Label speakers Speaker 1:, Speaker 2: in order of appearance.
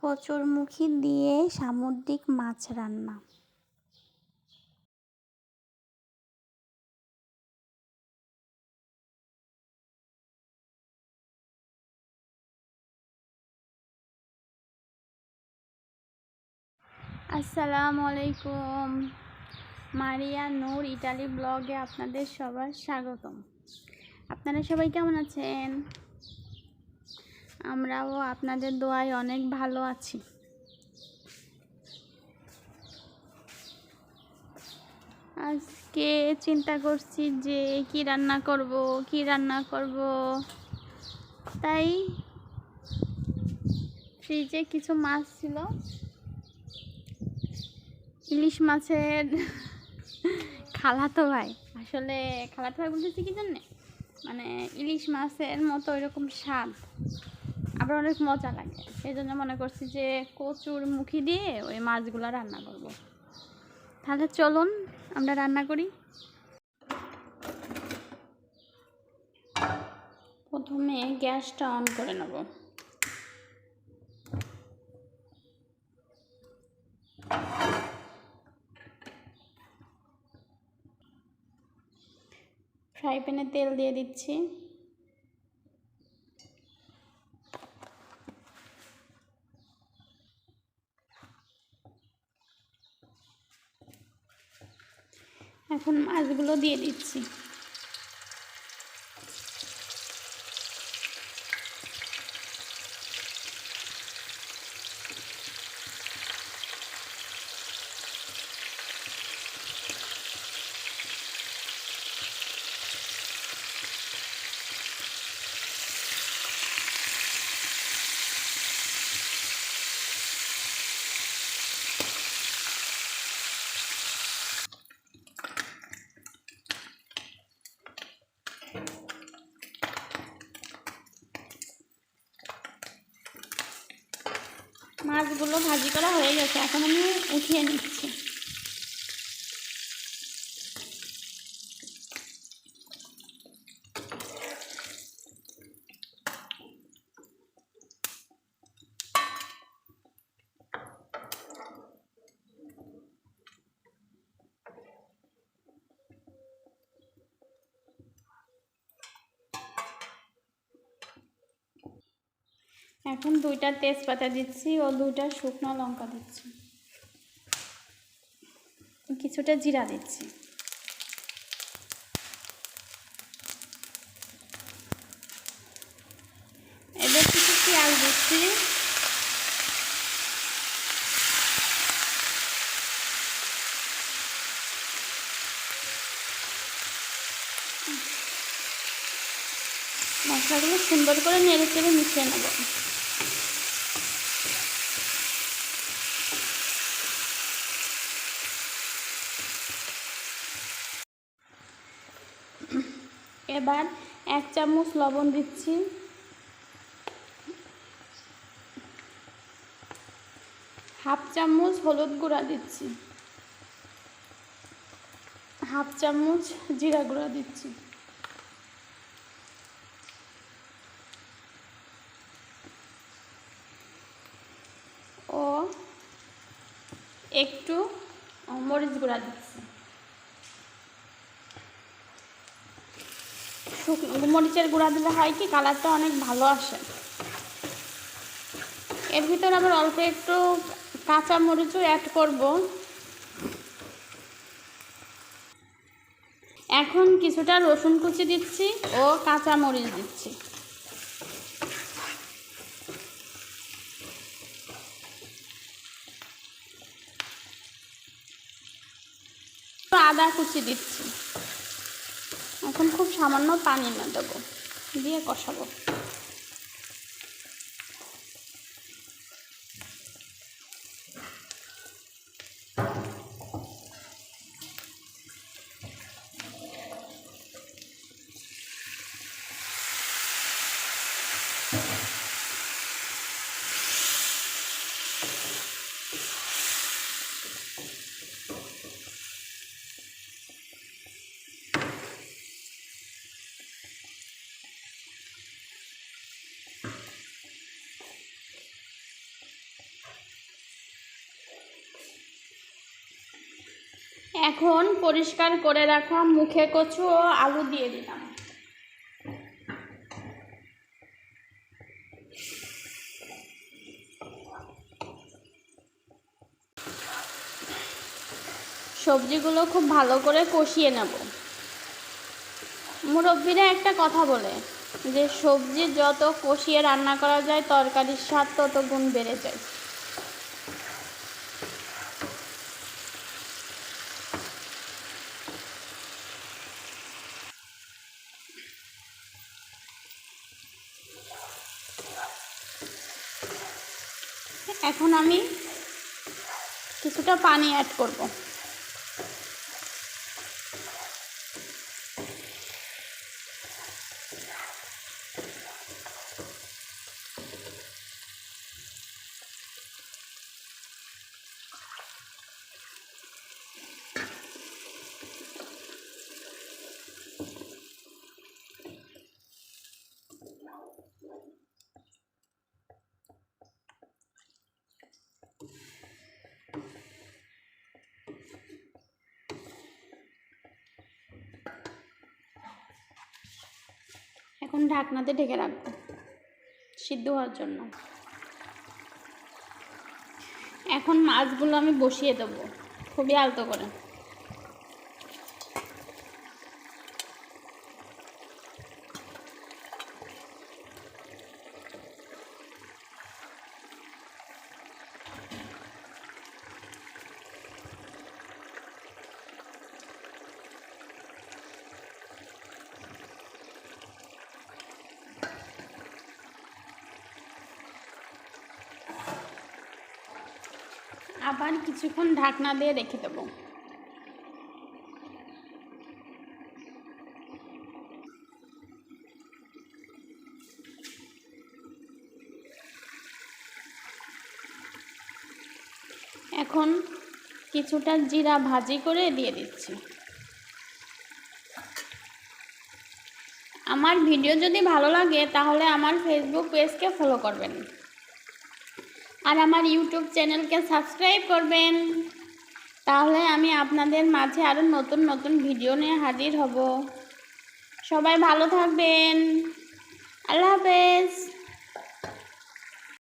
Speaker 1: কচুরমুখী দিয়ে সামুদ্রিক মাছ রান্না। আসসালামু আলাইকুম মারিয়া নূর ইটালি ব্লগে আপনাদের সবার স্বাগতম। আপনারা সবাই কেমন আছেন? আমরাও আপনাদের দোয়ায় অনেক ভালো আছি। আজকে চিন্তা করছি যে কি রান্না করব, কি রান্না করব। তাই ফ্রিজে কিছু মাছ ছিল। ইলিশ মাছের খালাতো ভাই। আসলে খালাতো ভাই বলতেছি কি জানে? মানে ইলিশ মাছের মতো এরকম স্বাদ। আবার অনেক মজা লাগে। সেই জন্য মনে করছি যে কচুর মুখি দিয়ে ওই মাছগুলো রান্না করব। তাহলে চলুন, আমরা রান্না করি। প্রথমে গ্যাসটা অন করে নেব। ফ্রাই প্যানে তেল দিয়ে দিচ্ছি। এখন মাছগুলো দিয়ে দিচ্ছি। মাছগুলো ভাজি করা হয়ে গেছে। এখন আমি উঠিয়ে নিচ্ছি। এখন দুইটা তেজপাতা দিচ্ছি ও দুইটা শুকনো লঙ্কা দিচ্ছি। কিছুটা জিরা দিচ্ছি। এবার কিছু পেঁয়াজ দিচ্ছি। মশলাগুলো সুন্দর করে নেড়ে চেড়ে মিশিয়ে নেব। এবার এক চামচ লবণ দিচ্ছি। হাফ চামচ হলুদ গুঁড়া দিচ্ছি। হাফ চামচ জিরা গুঁড়া দিচ্ছি। ও একটু মরিচ গুঁড়া দিচ্ছি। মরিচের গুঁড়া দিলে হয় কি? কালারটা অনেক ভালো আসে। এর ভিতরে আবার অল্প একটু কাঁচা মরিচও অ্যাড করব। এখন কিছুটা রসুন কুচি দিচ্ছি ও কাঁচা মরিচ দিচ্ছি। আদা কুচি দিচ্ছি। এখন খুব সামান্য পানি না দেবো দিয়ে কষাবো। এখন পরিষ্কার করে রাখা মুখে কচু ও আলু দিয়ে দিলাম। সবজিগুলো খুব ভালো করে কষিয়ে নেব। মুরব্বীরা একটা কথা বলে যে, সবজি যত কষিয়ে রান্না করা যায়, তরকারির স্বাদ তত গুণ বেড়ে যায়। এখন আমি কিছুটা পানি অ্যাড করব। এখন ঢাকনাতে ঢেকে রাখব, সিদ্ধ হওয়ার জন্য। এখন মাছগুলো আমি বসিয়ে দেবো, খুবই আলতো করে। আবার কিছুক্ষণ ঢাকনা দিয়ে রেখে দেবো। এখন কিছুটা জিরা ভাজি করে দিয়ে দিচ্ছি। আমার ভিডিও যদি ভালো লাগে, তাহলে আমার ফেসবুক পেজকে ফলো করবেন। আর আমার ইউটিউব চ্যানেলকে সাবস্ক্রাইব করবেন। তাহলে আমি আপনাদের মাঝে আরও নতুন নতুন ভিডিও নিয়ে হাজির হব। সবাই ভালো থাকবেন। আল্লাহ হাফেজ।